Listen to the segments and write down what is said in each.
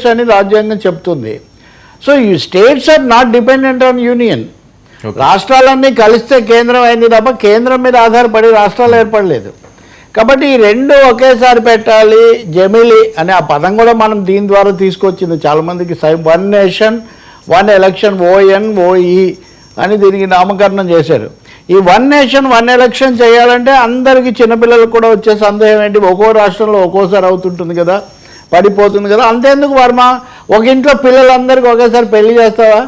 States అని రాజ్యాంగం చెప్తుంది. సో ఈ states are not dependent on union. రాష్ట్రాలన్నీ కలిస్తే కేంద్రం అయింది తప్ప కేంద్రం మీద ఆధారపడి రాష్ట్రాలు ఏర్పడలేదు. కాబట్టి ఈ రెండు ఒకేసారి పెట్టాలి జమిలి అనే ఆ పదం కూడా మనం దీని ద్వారా తీసుకొచ్చింది. చాలామందికి సై one nation one election ONOE అని దీనికి నామకరణం చేశారు. ఈ వన్ నేషన్ వన్ ఎలక్షన్ చేయాలంటే అందరికీ చిన్నపిల్లలకు కూడా వచ్చే సందేహం ఏంటి? ఒక్కో రాష్ట్రంలో ఒక్కోసారి అవుతుంటుంది కదా. పడిపోతుంది కదా. అంతేందుకు వర్మ? ఒక ఇంట్లో పిల్లలందరికీ ఒకేసారి పెళ్ళి చేస్తావా?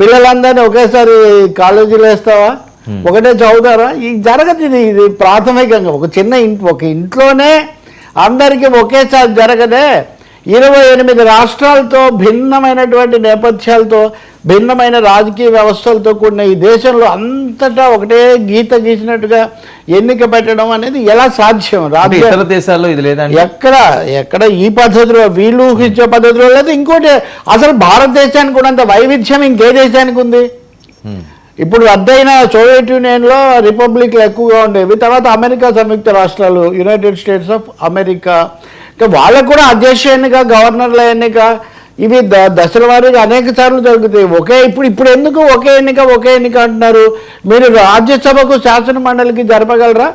పిల్లలందరినీ ఒకేసారి కాలేజీలో వేస్తావా? ఒకటే చదువుతారా? ఈ జరగదు ఇది ఇది ప్రాథమికంగా. ఒక చిన్న ఇంటి ఒక ఇంట్లోనే అందరికీ ఒకేసారి జరగదే. ఇరవై ఎనిమిది రాష్ట్రాలతో భిన్నమైనటువంటి నేపథ్యాలతో భిన్నమైన రాజకీయ వ్యవస్థలతో కూడిన ఈ దేశంలో అంతటా ఒకటే గీత గీసినట్టుగా ఎన్నిక పెట్టడం అనేది ఎలా సాధ్యం? ఇతర దేశాల్లో ఇది లేదండి. ఎక్కడ ఎక్కడ ఈ పద్ధతిలో వీళ్ళు ఊహించే పద్ధతిలో లేదు. ఇంకోటి అసలు భారతదేశానికి కూడా అంత వైవిధ్యం ఇంకే దేశానికి ఉంది. ఇప్పుడు రద్దయిన సోవియట్ యూనియన్లో రిపబ్లిక్లు ఎక్కువగా ఉండేవి. తర్వాత అమెరికా సంయుక్త రాష్ట్రాలు యునైటెడ్ స్టేట్స్ ఆఫ్ అమెరికా ఇంకా వాళ్ళకు కూడా అధ్యక్ష ఎన్నిక గవర్నర్ల ఎన్నిక ఇవి ద దశల వారీగా అనేక సార్లు జరుగుతాయి. ఒకే ఇప్పుడు ఇప్పుడు ఎందుకు ఒకే ఎన్నిక ఒకే ఎన్నిక అంటున్నారు? మీరు రాజ్యసభకు శాసన మండలికి జరపగలరా?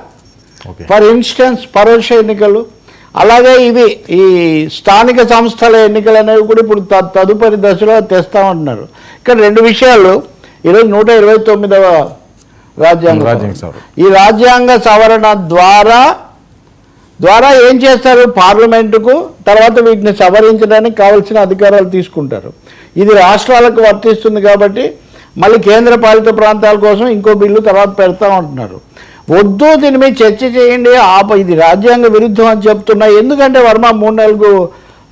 ఫర్ ఇన్స్టెన్స్ పరోక్ష ఎన్నికలు. అలాగే ఇవి ఈ స్థానిక సంస్థల ఎన్నికలు అనేవి కూడా ఇప్పుడు తదుపరి దశలో తెస్తామంటున్నారు ఇక్కడ రెండు విషయాలు. ఈరోజు నూట ఇరవై తొమ్మిదవ రాజ్యాంగ. ఈ రాజ్యాంగ సవరణ ద్వారా ద్వారా ఏం చేస్తారు? పార్లమెంటుకు తర్వాత వీటిని సవరించడానికి కావలసిన అధికారాలు తీసుకుంటారు. ఇది రాష్ట్రాలకు వర్తిస్తుంది కాబట్టి మళ్ళీ కేంద్ర పాలిత ప్రాంతాల కోసం ఇంకో బిల్లు తర్వాత పెడతా ఉంటున్నారు. వద్దు దీని మీద చర్చ చేయండి. ఆప ఇది రాజ్యాంగ విరుద్ధం అని చెప్తున్నా. ఎందుకంటే వర్మ మూడు నాలుగు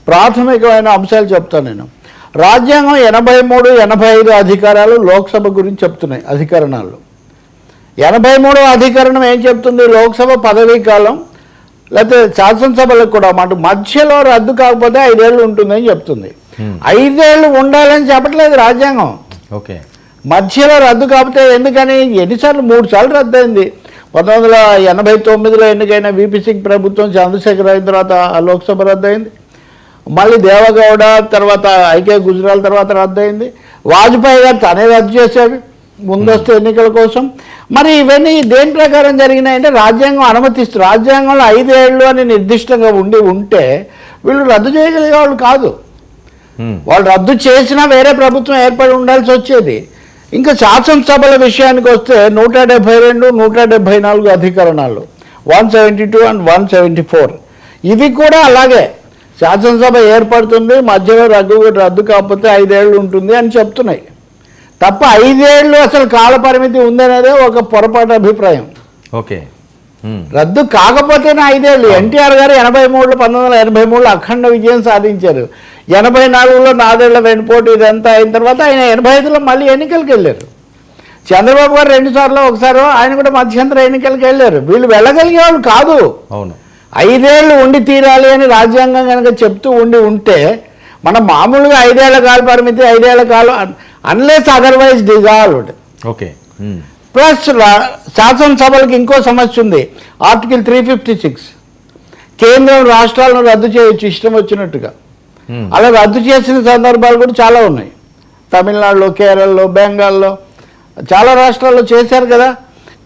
ప్రాథమికమైన అంశాలు చెప్తాను నేను. రాజ్యాంగం ఎనభై మూడు ఎనభై ఐదు అధికారాలు లోక్సభ గురించి చెప్తున్నాయి అధికరణాలు. ఎనభై మూడవ అధికరణం ఏం చెప్తుంది? లోక్సభ పదవీ కాలం లేకపోతే శాసనసభలకు కూడా మాట మధ్యలో రద్దు కాకపోతే ఐదేళ్ళు ఉంటుందని చెప్తుంది. ఐదేళ్ళు ఉండాలని చెప్పట్లేదు రాజ్యాంగం. ఓకే. మధ్యలో రద్దు కాకపోతే ఎందుకని? ఎన్నిసార్లు? మూడు సార్లు రద్దయింది. పంతొమ్మిది వందల ఎనభై తొమ్మిదిలో ఎన్నికైన వీపీ సింగ్ ప్రభుత్వం చంద్రశేఖర్ అయిన తర్వాత ఆ లోక్సభ రద్దయింది. మళ్ళీ దేవగౌడ తర్వాత ఐకే గుజరాల్ తర్వాత రద్దయింది. వాజ్పేయి గారు తనే రద్దు చేశాడు ముందస్తు ఎన్నికల కోసం. మరి ఇవన్నీ దేని ప్రకారం జరిగినాయంటే రాజ్యాంగం అనుమతిస్తుంది రాజ్యాంగంలో ఐదేళ్ళు అని నిర్దిష్టంగా ఉండి ఉంటే వీళ్ళు రద్దు చేయగలిగే వాళ్ళు కాదు. Hmm. వాళ్ళు రద్దు చేసినా వేరే ప్రభుత్వం ఏర్పడి ఉండాల్సి వచ్చేది. ఇంకా శాసనసభల విషయానికి వస్తే నూట డెబ్బై రెండు నూట డెబ్బై నాలుగు అధికరణాలు. One seventy two and one seventy four. ఇవి కూడా అలాగే. శాసనసభ ఏర్పడుతుంది మధ్యలో రద్దు రద్దు కాకపోతే ఐదేళ్ళు ఉంటుంది అని చెప్తున్నాయి. తప్ప ఐదేళ్ళు అసలు కాల పరిమితి ఉందనేదే ఒక పొరపాటు అభిప్రాయం. ఓకే. రద్దు కాకపోతేనే ఐదేళ్ళు. ఎన్టీఆర్ గారు ఎనభై మూడులో పంతొమ్మిది వందల ఎనభై మూడులో అఖండ విజయం సాధించారు. ఎనభై నాలుగులో నాదేళ్ళ వెనుపోటు ఇదంతా అయిన తర్వాత ఆయన ఎనభై ఐదులో మళ్ళీ ఎన్నికలకు వెళ్ళారు. చంద్రబాబు గారు రెండు సార్లు ఒకసారి ఆయన కూడా మధ్యంతర ఎన్నికలకు వెళ్ళారు. వీళ్ళు వెళ్ళగలిగే వాళ్ళు కాదు. అవును. ఐదేళ్ళు ఉండి తీరాలి అని రాజ్యాంగం కనుక చెప్తూ ఉండి ఉంటే మనం మామూలుగా ఐదేళ్ళ కాల పరిమితి ఐదేళ్ళ కాలం unless otherwise dissolved okay. Plus శాసనసభలకు ఇంకో సమస్య ఉంది. ఆర్టికల్ త్రీ ఫిఫ్టీ సిక్స్ కేంద్రం రాష్ట్రాలను రద్దు చేయొచ్చు ఇష్టం వచ్చినట్టుగా. అలా రద్దు చేసిన సందర్భాలు కూడా చాలా ఉన్నాయి. తమిళనాడులో కేరళలో బెంగాల్లో. చాలా రాష్ట్రాల్లో చేశారు కదా.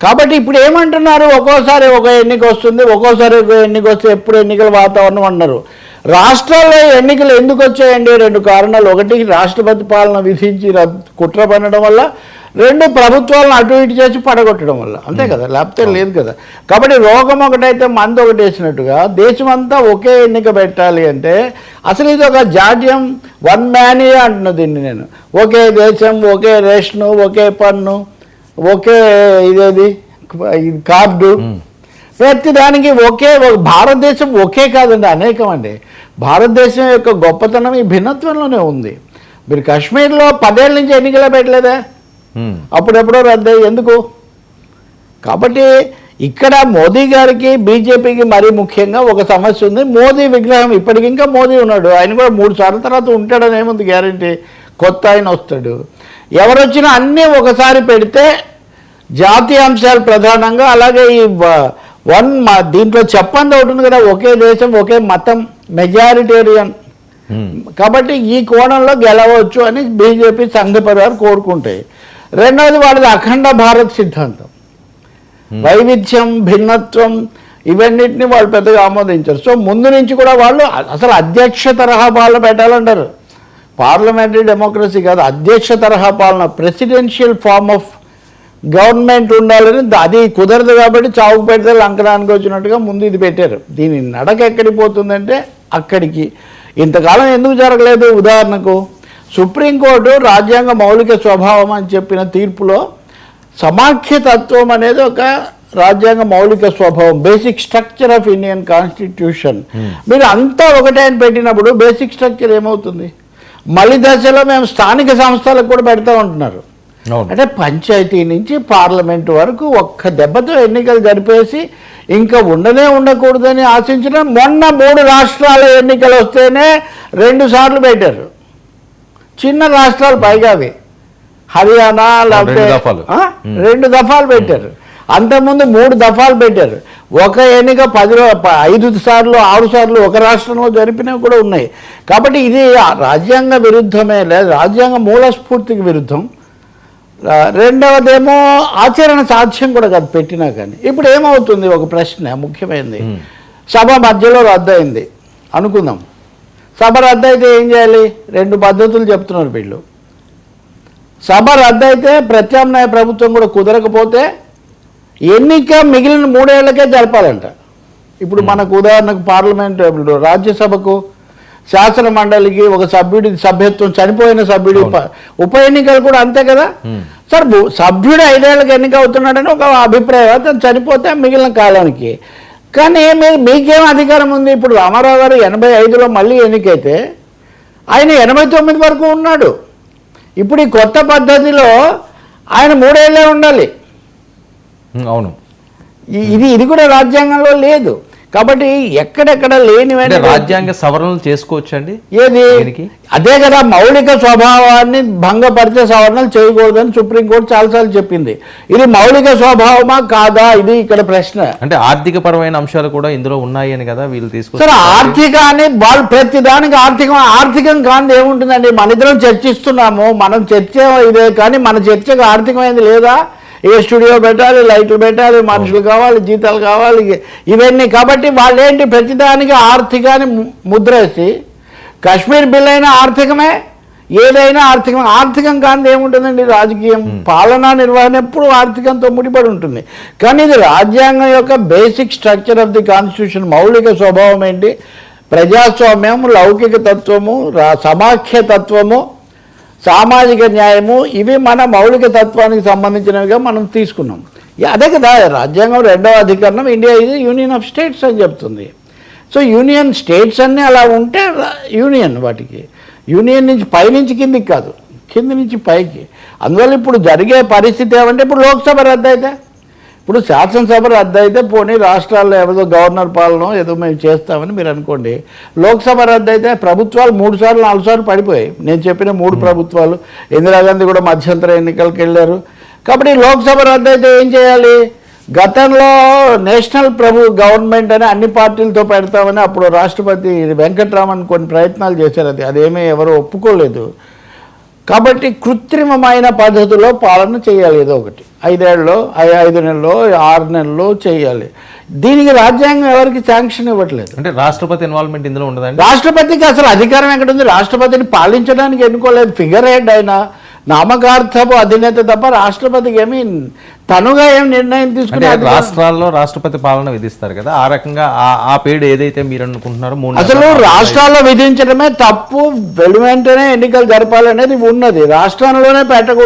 కాబట్టి ఇప్పుడు ఏమంటున్నారు? ఒక్కోసారి ఒక ఎన్నిక వస్తుంది ఒక్కోసారి ఒక ఎన్నిక వస్తే ఎప్పుడు ఎన్నికల వాతావరణం అన్నారు రాష్ట్రాల్లో ఎన్నికలు ఎందుకు వచ్చాయండి? రెండు కారణాలు. ఒకటి రాష్ట్రపతి పాలన విధించి కుట్ర పన్నడం వల్ల రెండు ప్రభుత్వాలను అటు ఇటు చేసి పడగొట్టడం వల్ల. అంతే కదా? లేకపోతే లేదు కదా? కాబట్టి రోగం ఒకటైతే మందు ఒకటి వేసినట్టుగా దేశమంతా ఒకే ఎన్నిక పెట్టాలి అంటే అసలు ఇది ఒక జాడ్యం? వన్ మ్యాన్ అంటున్నా దీన్ని నేను. ఒకే దేశం ఒకే రేషను ఒకే పన్ను ఒకే ఇదేది? ఇది కార్డు. ప్రతి దానికి ఒకే ఒక- భారతదేశం ఒకే కాదండి అనేకం అండి భారతదేశం యొక్క గొప్పతనం ఈ భిన్నత్వంలోనే ఉంది. మీరు కాశ్మీర్లో పదేళ్ళ నుంచి ఎన్నికలే పెట్టలేదా. అప్పుడెప్పుడో రద్దయి ఎందుకు? కాబట్టి ఇక్కడ మోదీ గారికి బీజేపీకి మరీ ముఖ్యంగా ఒక సమస్య ఉంది. మోదీ విగ్రహం ఇప్పటికి ఇంకా మోదీ ఉన్నాడు. ఆయన కూడా మూడు సార్ల తర్వాత ఉంటాడని ఏముంది గ్యారంటీ కొత్త ఆయన వస్తాడు. ఎవరు వచ్చినా అన్నీ ఒకసారి పెడితే జాతీయ అంశాలు ప్రధానంగా అలాగే ఈ వన్ మా దీంట్లో చెప్పండి ఒకటి ఉంది కదా ఒకే దేశం ఒకే మతం. మెజారిటేరియన్. కాబట్టి ఈ కోణంలో గెలవచ్చు అని బీజేపీ సంఘ పరివారం కోరుకుంటాయి రెండవది వాళ్ళది అఖండ భారత్ సిద్ధాంతం. వైవిధ్యం భిన్నత్వం ఇవన్నిటిని వాళ్ళు పెద్దగా ఆమోదించారు. సో ముందు నుంచి కూడా వాళ్ళు అసలు అధ్యక్ష తరహా పాలన పెట్టాలంటారు. పార్లమెంటరీ డెమోక్రసీ కాదు అధ్యక్ష తరహా పాలన ప్రెసిడెన్షియల్ ఫార్మ్ ఆఫ్ గవర్నమెంట్ ఉండాలని అది కుదరదు కాబట్టి చావుకు పెడితే లంకనానికి వచ్చినట్టుగా ముందు ఇది పెట్టారు. దీని నడక ఎక్కడికి పోతుందంటే అక్కడికి. ఇంతకాలం ఎందుకు జరగలేదు? ఉదాహరణకు సుప్రీంకోర్టు రాజ్యాంగ మౌలిక స్వభావం అని చెప్పిన తీర్పులో సమాఖ్యతత్వం అనేది ఒక రాజ్యాంగ మౌలిక స్వభావం basic structure of Indian constitution మీరు అంతా ఒకటే అని పెట్టినప్పుడు బేసిక్ స్ట్రక్చర్ ఏమవుతుంది? మళ్ళీ దశలో మేము స్థానిక సంస్థలకు కూడా పెడతా ఉంటున్నారు. అంటే పంచాయతీ నుంచి పార్లమెంట్ వరకు ఒక్క దెబ్బతో ఎన్నికలు జరిపేసి ఇంకా ఉండనే ఉండకూడదని ఆశించడం మొన్న మూడు రాష్ట్రాల ఎన్నికలు వస్తేనే రెండు సార్లు పెట్టారు. చిన్న రాష్ట్రాలు పైగా అవి. హర్యానా లేకపోతే రెండు దఫాలు. పెట్టారు. అంతకుముందు మూడు దఫాలు పెట్టారు. ఒక ఎన్నిక పది ఐదు సార్లు ఆరు సార్లు ఒక రాష్ట్రంలో జరిపినవి కూడా ఉన్నాయి. కాబట్టి ఇది రాజ్యాంగ విరుద్ధమే లేదు రాజ్యాంగ మూల స్ఫూర్తికి విరుద్ధం. రెండవదేమో ఆచరణ సాధ్యం కూడా కాదు పెట్టినా కానీ. ఇప్పుడు ఏమవుతుంది ఒక ప్రశ్న ముఖ్యమైనది సభ మధ్యలో రద్దయింది. అనుకుందాం. సభ రద్దయితే ఏం చేయాలి? రెండు పద్ధతులు చెప్తున్నారు వీళ్ళు. సభ రద్దయితే ప్రత్యామ్నాయ ప్రభుత్వం కూడా కుదరకపోతే ఎన్నిక మిగిలిన మూడేళ్ళకే జరపాలంట. ఇప్పుడు మనకు ఉదాహరణకు పార్లమెంట్ ఇప్పుడు రాజ్యసభకు శాసన మండలికి ఒక సభ్యుడి సభ్యత్వం చనిపోయిన సభ్యుడి ఉప ఎన్నికలు కూడా అంతే కదా? సార్ సభ్యుడు ఐదేళ్ళకు ఎన్నిక అవుతున్నాడని ఒక అభిప్రాయం. అతను చనిపోతే మిగిలిన కాలానికి. కానీ మీ- మీకేం అధికారం ఉంది? ఇప్పుడు రామారావు గారు ఎనభై ఐదులో మళ్ళీ ఎన్నికైతే ఆయన ఎనభై తొమ్మిది వరకు ఉన్నాడు. ఇప్పుడు ఈ కొత్త పద్ధతిలో ఆయన మూడేళ్ళే ఉండాలి. అవును. ఇది ఇది కూడా రాజ్యాంగంలో లేదు. కాబట్టి ఎక్కడెక్కడ లేనివన్నీ రాజ్యాంగ సవరణలు చేసుకోవచ్చండి ఏది? అదే కదా మౌలిక స్వభావాన్ని భంగపరిచే సవరణలు చేయకూడదని సుప్రీంకోర్టు చాలాసార్లు చెప్పింది. ఇది మౌలిక స్వభావమా కాదా? ఇది ఇక్కడ ప్రశ్న. అంటే ఆర్థిక పరమైన అంశాలు కూడా ఇందులో ఉన్నాయి అని కదా వీళ్ళు సరే తీసుకొచ్చారు ఆర్థికాన్ని వాళ్ళు ప్రతి దానికి ఆర్థికం ఆర్థికం కాని ఏముంటుందండి? మన ఇద్దరం చర్చిస్తున్నాము మనం చర్చ ఇదే కానీ మన చర్చకు ఆర్థికమైనది లేదా? ఇక స్టూడియో పెట్టాలి లైట్లు పెట్టాలి మనుషులు కావాలి జీతాలు కావాలి ఇవన్నీ. కాబట్టి వాళ్ళు ఏంటి ప్రతిదానికి ఆర్థికాన్ని ము- ముద్ర వేసి కాశ్మీర్ బిల్ అయినా ఆర్థికమే ఏదైనా ఆర్థికం ఆర్థికం కానిది ఏముంటుందండి? రాజకీయం పాలనా నిర్వహణ ఎప్పుడు ఆర్థికంతో ముడిపడి ఉంటుంది. కానీ ఇది రాజ్యాంగం యొక్క basic structure of the constitution మౌలిక స్వభావం ఏంటి? ప్రజాస్వామ్యం లౌకిక తత్వము సమాఖ్య తత్వము సామాజిక న్యాయము ఇవి మన మౌలిక తత్వానికి సంబంధించినవిగా మనం తీసుకున్నాం. అదే కదా రాజ్యాంగం రెండవ అధికరణం ఇండియా ఇది యూనియన్ ఆఫ్ స్టేట్స్ అని చెప్తుంది. సో యూనియన్ స్టేట్స్ అన్నీ అలా ఉంటే యూనియన్ వాటికి. యూనియన్ నుంచి పైనుంచి కిందికి కాదు కింది నుంచి పైకి. అందువల్ల ఇప్పుడు జరిగే పరిస్థితి ఏమంటే ఇప్పుడు లోక్సభ రద్దు అయితే ఇప్పుడు శాసనసభ రద్దు అయితే పోనీ రాష్ట్రాల్లో ఏదో గవర్నర్ పాలన ఏదో మేము చేస్తామని మీరు అనుకోండి. లోక్సభ రద్దు అయితే ప్రభుత్వాలు మూడు సార్లు నాలుగు సార్లు పడిపోయాయి. నేను చెప్పిన మూడు ప్రభుత్వాలు. ఇందిరాగాంధీ కూడా మధ్యంతర ఎన్నికలకు వెళ్ళారు. కాబట్టి లోక్సభ రద్దు అయితే ఏం చేయాలి? గతంలో నేషనల్ ప్రభు గవర్నమెంట్ అని అన్ని పార్టీలతో పెడతామని అప్పుడు రాష్ట్రపతి వెంకట్రామన్ కొన్ని ప్రయత్నాలు చేశారు అది. అదేమీ ఎవరు ఒప్పుకోలేదు. కాబట్టి కృత్రిమమైన పద్ధతిలో పాలన చేయాలి ఏదో ఒకటి. ఐదేళ్ళలో ఐదు నెలల్లో ఆరు నెలల్లో చేయాలి. దీనికి రాజ్యాంగం ఎవరికి శాంక్షన్ ఇవ్వట్లేదు? అంటే రాష్ట్రపతి ఇన్వాల్వ్మెంట్ ఇందులో ఉండదండి? రాష్ట్రపతికి అసలు అధికారం ఎక్కడుంది రాష్ట్రపతిని పాలించడానికి ఎన్నుకోలేదు. ఫిగర్ హెడ్ ఆయన నామకార్థపు అధినేత తప్ప రాష్ట్రపతికి ఏమి తనుగా ఏం నిర్ణయం అధికారం- రాష్ట్రాల్లో రాష్ట్రపతి పాలన విధిస్తారు కదా. ఆ రకంగా ఆ- పేరు ఏదైతే మీరు అనుకుంటున్నారో అసలు రాష్ట్రాల్లో విధించడమే తప్పు వెలు వెంటనే ఎన్నికలు జరపాలనేది ఉన్నది. రాష్ట్రంలోనే పెట్టకూడదు.